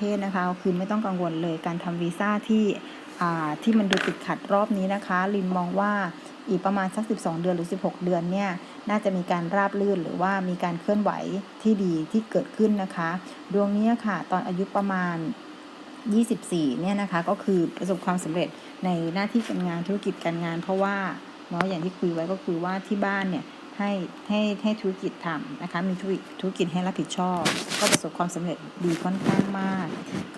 เทศนะคะ คือไม่ต้องกังวลเลยการทำวีซ่าที่ที่มันดูติดขัดรอบนี้นะคะ ลินมองว่าอีกประมาณสัก 12 เดือนหรือ 16 เดือนเนี่ยน่าจะมีการราบลื่นหรือว่ามีการเคลื่อนไหวที่ดีที่เกิดขึ้นนะคะ ดวงนี้ค่ะ ตอนอายุประมาณ 24 เนี่ยนะคะ ก็คือประสบความสำเร็จในหน้าที่การงานธุรกิจการงาน เพราะว่าเนาะอย่างที่คุยไว้ก็คือว่าที่บ้านเนี่ย ให้ให้ให้ธุรกิจทำนะคะ มีธุรกิจธุรกิจให้รับผิดชอบ ก็ประสบความสำเร็จดีค่อนข้างมาก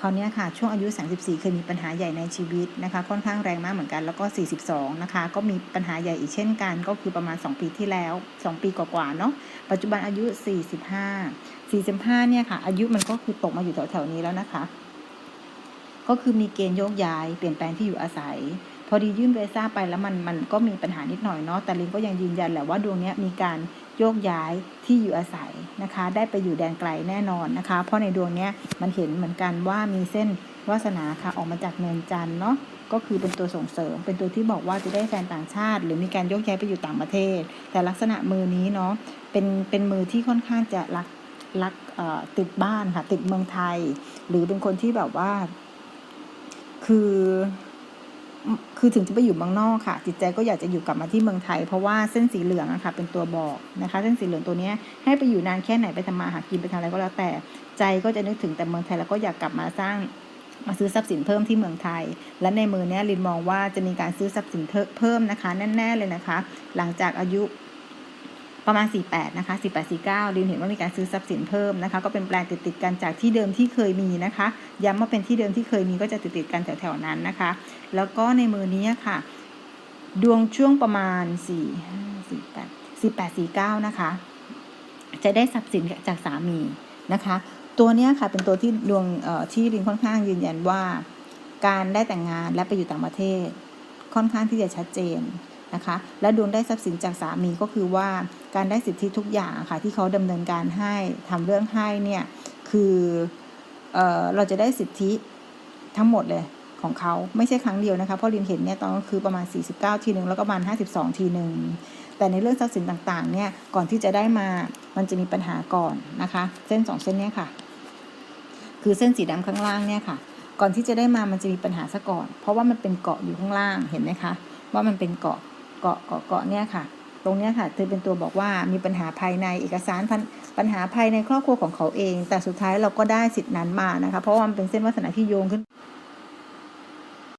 คราวนี้ค่ะ ช่วงอายุ 34 เคยมีปัญหาใหญ่ในชีวิตนะคะ ค่อนข้างแรงมากเหมือนกันแล้วก็ 42 นะคะ ก็มีปัญหาใหญ่อีกเช่นกัน ก็คือประมาณ 2 ปีที่แล้ว 2 ปีกว่าๆเนาะปัจจุบันอายุ 45 45 เนี่ยค่ะ อายุมันก็คือตกมาอยู่แถวๆนี้แล้วนะคะ ก็คือมีเกณฑ์โยกย้ายเปลี่ยนแปลงที่อยู่อาศัย อดียื่นวีซ่าไปแล้วมันมันก็มีปัญหานิดหน่อยเนาะแต่ลินก็ยังยืนยันแหละว่าดวงนี้มีการโยกย้ายที่อยู่อาศัยนะคะ ได้ไปอยู่แดนไกลแน่นอนนะคะ เพราะในดวงนี้มันเห็นเหมือนกันว่ามีเส้นวาสนาค่ะออกมาจากเนินจันเนาะก็คือเป็นตัวส่งเสริม เป็นตัวที่บอกว่าจะได้แฟนต่างชาติ หรือมีการโยกย้ายไปอยู่ต่างประเทศ แต่ลักษณะมือนี้เนาะเป็นเป็นมือที่ค่อนข้างจะรักรักเอ่อติดบ้านค่ะติดเมืองไทย หรือเป็นคนที่แบบว่า คือ คือถึงจะไปอยู่เมืองนอกค่ะ จิตใจก็อยากจะอยู่กลับมาที่เมืองไทย เพราะว่าเส้นสีเหลืองอะค่ะเป็นตัวบอกนะคะ เส้นสีเหลืองตัวนี้ให้ไปอยู่นานแค่ไหนไปทำมาหากินไปทำอะไรก็แล้วแต่ใจก็จะนึกถึงแต่เมืองไทยแล้วก็อยากกลับมาสร้างมาซื้อทรัพย์สินเพิ่มที่เมืองไทย และในมือเนี้ยลินมองว่าจะมีการซื้อทรัพย์สินเพิ่มนะคะ แน่ ๆ เลยนะคะ หลังจากอายุ ประมาณ 48 นะคะ 48 49ลินเห็นว่ามีการซื้อทรัพย์สินเพิ่มนะคะ ก็เป็นแปลงติดติดกันจากที่เดิมที่เคยมีนะคะ ย้ำว่าเป็นที่เดิมที่เคยมีก็จะติดติดกันแถวๆนั้นนะคะ แล้วก็ในมือนี้ค่ะ ดวงช่วงประมาณ4 5 4 8 48 49 นะคะ จะได้ทรัพย์สินจากสามีนะคะ ตัวเนี้ยค่ะเป็นตัวที่ดวงที่ลินค่อนข้างยืนยันว่า การได้แต่งงานและไปอยู่ต่างประเทศ ค่อนข้างที่จะชัดเจน นะคะ และดวงได้ทรัพย์สินจากสามีก็คือว่าการได้สิทธิทุกอย่างค่ะที่เขาดำเนินการให้ทำเรื่องให้เนี่ยคือเออเราจะได้สิทธิทั้งหมดเลยของเขาไม่ใช่ครั้งเดียวนะคะเพราะลินเห็นเนี่ยตอนก็คือประมาณ 49 ทีหนึ่งแล้วก็ประมาณ 52 ทีหนึ่งแต่ในเรื่องทรัพย์สินต่างๆเนี่ยก่อนที่จะได้มามันจะมีปัญหาก่อนนะคะ เส้นสองเส้นเนี้ยค่ะ คือเส้นสีดำข้างล่างเนี่ยค่ะ ก่อนที่จะได้มามันจะมีปัญหาซะก่อน เพราะว่ามันเป็นเกาะอยู่ข้างล่างเห็นไหมคะ ว่ามันเป็นเกาะ เกาะเกาะเกาะเนี่ยค่ะ ตรงเนี้ยค่ะเธอเป็นตัวบอกว่ามีปัญหาภายในเอกสารปัญหาภายในครอบครัวของเขาเอง แต่สุดท้ายเราก็ได้สิทธินั้นมานะคะ เพราะว่ามันเป็นเส้นวาสนาที่โยงขึ้น